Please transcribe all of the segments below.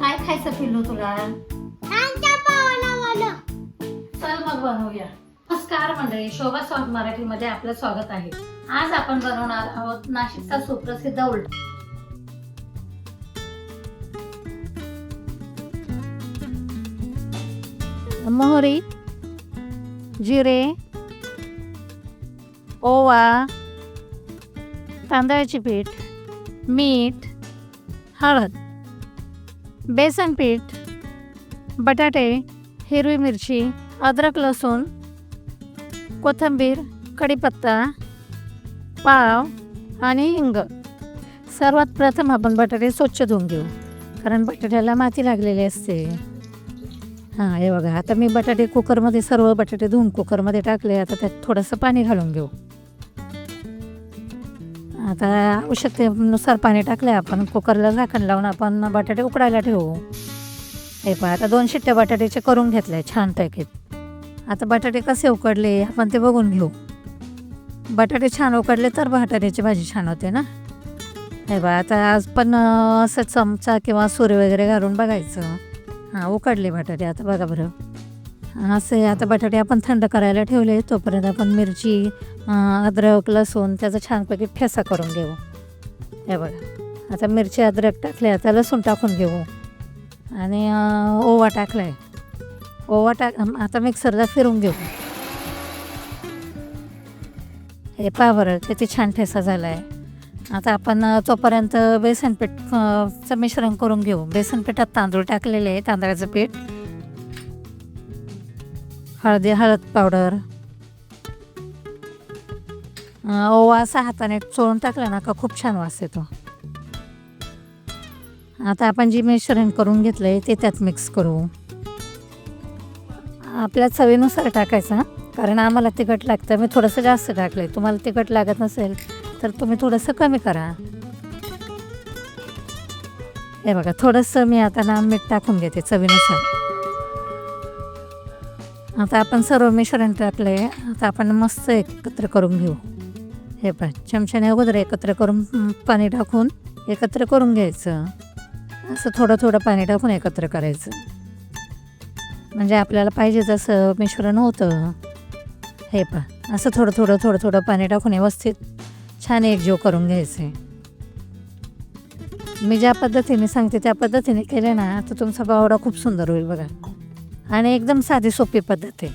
काय खायचं पिल्लू तुला? चल मग बनवूया. नमस्कार मंडळी शोभा स्वाद मराठीमध्ये आपलं स्वागत आहे. आज आपण बनवणार आहोत नाशिकचा सुप्रसिद्ध उलट. मोहरी जिरे ओवा तांदळाचे पीठ मीठ हळद बेसन पीठ बटाटे हिरवी मिरची अद्रक लसूण कोथिंबीर कढीपत्ता पाव आणि हिंग. सर्वात प्रथम आपण बटाटे स्वच्छ धुवून घेऊ कारण बटाट्याला माती लागलेली असते. हां हे बघा आता मी बटाटे कुकरमध्ये सर्व बटाटे धुवून कुकरमध्ये टाकले आता त्यात थोडंसं पाणी घालून घेऊ. आता आवश्यकतेनुसार पाणी टाकले आपण कुकरला झाकण लावून आपण बटाटे उकडायला ठेवू. हे पण आता दोन शिट्ट्या बटाट्याचे करून घेतले छान पॅकेट आता बटाटे कसे उकडले आपण ते बघून घेऊ. बटाटे छान उकडले तर बटाट्याची भाजी छान होते ना? हे बा आता आज पण असं चमचा किंवा सूर वगैरे घालून बघायचं. हां उकडले बटाटे आता बघा बरं. असे आता बटाटे आपण थंड करायला ठेवले तोपर्यंत आपण मिरची अद्रक लसूण त्याचा छानपैकी ठेसा करून घेऊ. हे बघा आता मिरची अद्रक टाकले आता लसूण टाकून घेऊ. आणि ओवा ओवा टाकलाय. ओवा टाक आता मिक्सरला फिरून घेऊ. हे पहा बरं किती छान ठेसा झाला आहे आता आपण तोपर्यंत बेसन पीठचं मिश्रण करून घेऊ. बेसन पिठात तांदूळ टाकलेले आहे तांदळाचं पीठ. हळदी हळद पावडर ओवा असा हाताने चोळून टाकला ना का खूप छान वास येतो. आता आपण जी मिश्रण करून घेतलं आहे ते त्यात मिक्स करू. आपल्या चवीनुसार टाकायचं कारण आम्हाला तिखट लागतं मी थोडंसं जास्त टाकलं आहे तुम्हाला तिखट लागत नसेल तर तुम्ही थोडंसं कमी करा. हे बघा थोडंसं मी आता ना मीठ टाकून घेते चवीनुसार. आता आपण सर्व मिश्रण टाकले आता आपण मस्त एकत्र करून घेऊ. हे पहा चमच्याने अगोदर एकत्र करून पाणी टाकून एकत्र करून घ्यायचं. असं थोडं थोडं पाणी टाकून एकत्र करायचं. म्हणजे आपल्याला पाहिजे तसं मिश्रण होतं. हे पहा असं थोडं थोडं थोडं थोडं पाणी टाकून व्यवस्थित छान एकजीव करून घ्यायचे. मी ज्या पद्धतीने सांगते त्या पद्धतीने केले ना तर तुमचा पावडा खूप सुंदर होईल बघा. आणि एकदम साधी सोपी पद्धत आहे.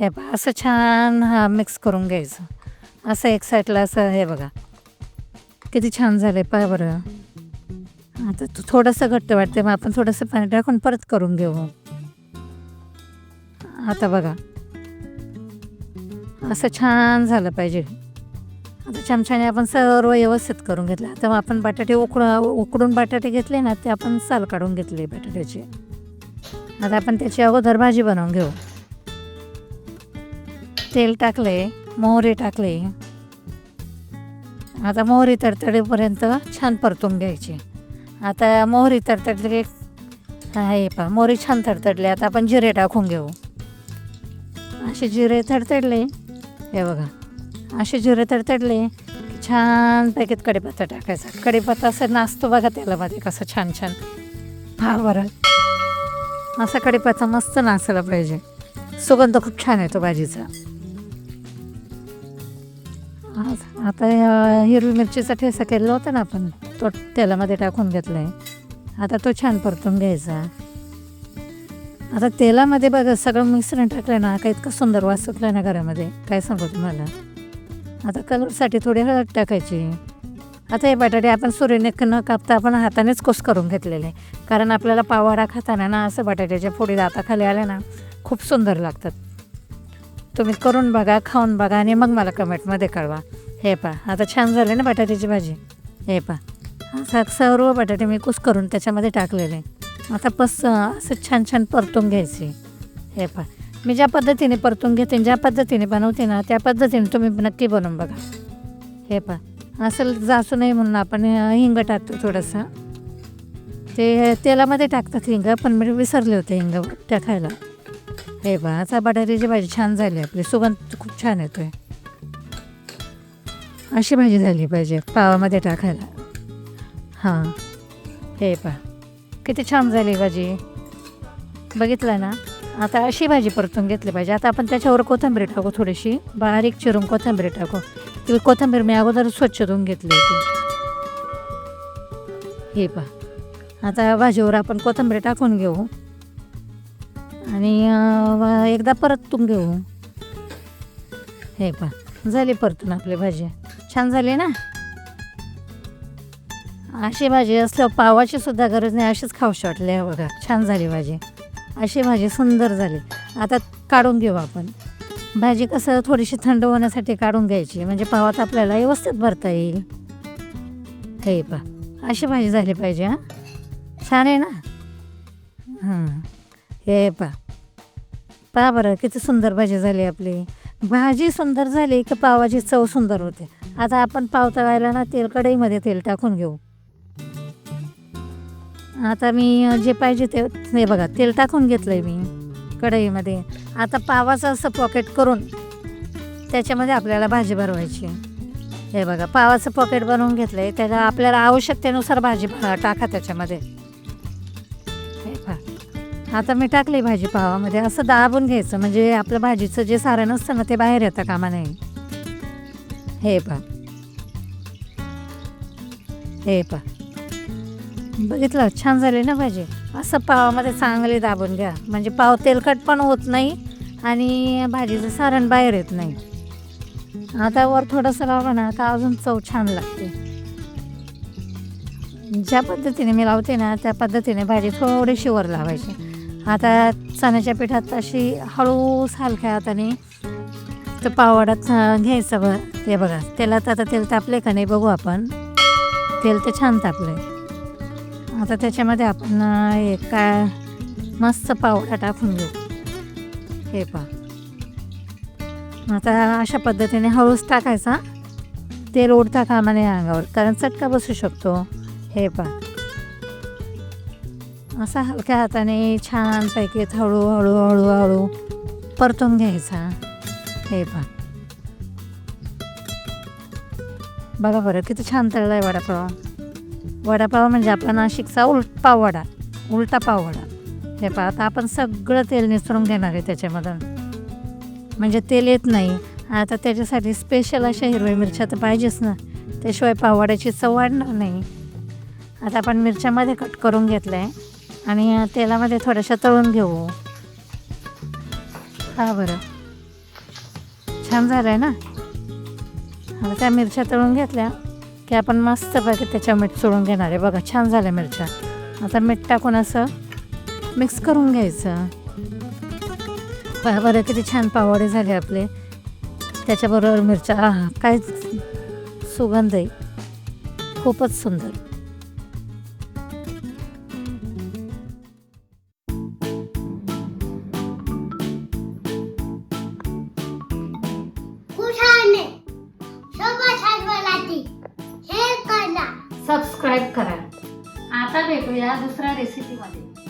हे बघा असं छान हा मिक्स करून घ्यायचं. असं एक साईडला असं हे बघा. किती छान झालं आहे पहा बरं. आता तू थोडंसं घट्ट वाटते मग आपण थोडंसं पाणी टाकून परत करून घेऊ. आता बघा. असं छान झालं पाहिजे. आता चमच्याने आपण सर्व व्यवस्थित करून घेतलं. आता मग आपण बटाटे उकड उकडून बटाटे घेतले ना ते आपण साल काढून घेतले बटाट्याचे. आता आपण त्याची अगोदर भाजी बनवून घेऊ. तेल टाकले मोहरी टाकले. आता मोहरी तडतडीपर्यंत छान परतून घ्यायची. आता मोहरी तडतडली आहे हे पहा मोहरी छान तडतडली. आता आपण जिरे टाकून घेऊ. असे जिरे तडतडले हे बघा. असे जिरे तडतडले की छान पॅकेट कढीपत्ता टाकायचा. कढीपत्ता असं नाचतो बघा तेलामध्ये कसं छान छान हा बरं. असा कढीपत्ता मस्त नाचला पाहिजे. सुगंध खूप छान येतो भाजीचा. आता हिरवी मिरचीचा ठेसा केलेला होता ना आपण तो तेलामध्ये टाकून घेतला आहे आता तो छान परतून घ्यायचा. आता तेलामध्ये बघा सगळं मिश्रण टाकलं ना का इतकं सुंदर वास सुटला ना घरामध्ये. काय सांगू तुम्हाला? आता कलरसाठी थोडी हळद टाकायची. आता हे बटाटे आपण सुरीने न कापता आपण हातानेच कुस करून घेतलेले. कारण आपल्याला पावाडा खाताना ना असं बटाट्याच्या फोडी दाताखाली आल्या ना खूप सुंदर लागतात. तुम्ही करून बघा खाऊन बघा आणि मग मला कमेंटमध्ये कळवा. हे पा आता छान झाले ना बटाट्याची भाजी. हे पा असं सर्व बटाटे मी कुस करून त्याच्यामध्ये टाकलेले. आता पस असं छान छान परतून घ्यायचे. हे पा मी ज्या पद्धतीने परतून घेते ज्या पद्धतीने बनवते ना त्या पद्धतीने तुम्ही नक्की बनवून बघा. हे पा असं जासू नाही म्हणून आपण हिंग टाकतो थोडंसं. ते तेलामध्ये टाकतात हिंग पण मी विसरले होते हिंग टाकायला. हे पहा आता बटाट्याची भाजी छान झाली आपली सुगंध खूप छान येतो आहे अशी भाजी झाली पाहिजे पावामध्ये टाकायला. हां हे पा किती छान झाली भाजी. बघितलं ना? आता अशी भाजी परतून घेतली पाहिजे. आता आपण त्याच्यावर कोथिंबीर टाकू थोडीशी बारीक चिरून कोथिंबीर टाकू. ती कोथिंबीर मी अगोदर स्वच्छ धुवून घेतली होती. हे पा आता भाजीवर आपण कोथिंबीर टाकून घेऊ. आणि एकदा परतून घेऊ. हे पा झाली परतून आपली भाजी. छान झाली ना? अशी भाजी असल्यावर पावाची सुद्धा गरज नाही. अशीच खाऊशी वाटली. आहे बघा छान झाली भाजी. अशी भाजी सुंदर झाली. आता काढून घेऊ आपण. भाजी कसं थोडीशी थंड होण्यासाठी काढून घ्यायची म्हणजे पावात आपल्याला व्यवस्थित भरता येईल. हे पा अशी भाजी झाली पाहिजे हां. छान आहे ना? हां हे पा पहा बरं किती सुंदर भाजी झाली आपली. भाजी सुंदर झाली की पावाची चव सुंदर होते. आता आपण पाव तळायला ना तेल कढईमध्ये तेल टाकून घेऊ. आता मी जे पाहिजे ते हे बघा तेल टाकून घेतलं आहे मी कढईमध्ये. आता पावाचं असं पॉकेट करून त्याच्यामध्ये आपल्याला भाजी भरवायची हे बघा पावाचं पॉकेट बनवून घेतलं आहे त्याला आपल्याला आवश्यकतेनुसार भाजी टाका त्याच्यामध्ये. हे पहा. आता मी टाकली भाजी पावामध्ये. असं दाबून घ्यायचं. म्हणजे आपलं भाजीचं जे सारण असतं ना ते बाहेर येतं कामा नाही हे पहा. हे पहा. बघितलं? छान झाली ना भाजी? असं पावामध्ये चांगली दाबून घ्या. म्हणजे पाव तेलकट पण होत नाही आणि भाजीचं सारण बाहेर येत नाही. आता वर थोडंसं लावलं ना तर अजून चव छान लागते. ज्या पद्धतीने मी लावते ना त्या पद्धतीने भाजी थोडीशी वर लावायची. आता चण्याच्या पिठात अशी हळूस हलक्या हाताने तर पावडात घ्यायचं बघ ते बघा तेलात आता तेल तापले का नाही बघू आपण. तेल तर छान तापलं आहे आता त्याच्यामध्ये आपण एका मस्त पावडा टाकून घेऊ. हे पा आता अशा पद्धतीने हळूच टाकायचा. तेल ओढता कामा नये अंगावर कारण चटका बसू शकतो. हे पा असा हलक्या हाताने छानपैकी हळूहळू हळूहळू परतून घ्यायचा. हे पा बघा बरं किती छान तळला आहे वडापाव. वडापाव म्हणजे आपला नाशिकचा उलटा वडा उलटा पाववडा हे पहा आता आपण सगळं तेल निसरून घेणार आहे त्याच्यामधून म्हणजे तेल येत नाही. आता त्याच्यासाठी स्पेशल अशा हिरव्या मिरच्या तर पाहिजेच ना. त्याशिवाय पाववड्याची चव वाढणार नाही. आता आपण मिरच्यामध्ये कट करून घेतलं आहे आणि तेलामध्ये थोड्याशा तळून घेऊ. हा बरं. छान झालं आहे ना? आता त्या मिरच्या तळून घेतल्या. की आपण मस्तपैकी त्याच्या मीठ सोडून घेणार आहे. बघा छान झाल्या मिरच्या. आता मीठ टाकून असं मिक्स करून घ्यायचं. पहा बरं किती छान पावडे झाले आपले. त्याच्याबरोबर मिरच्या. आहा काय सुगंध आहे. खूपच सुंदर. या दुसऱ्या रेसिपीमध्ये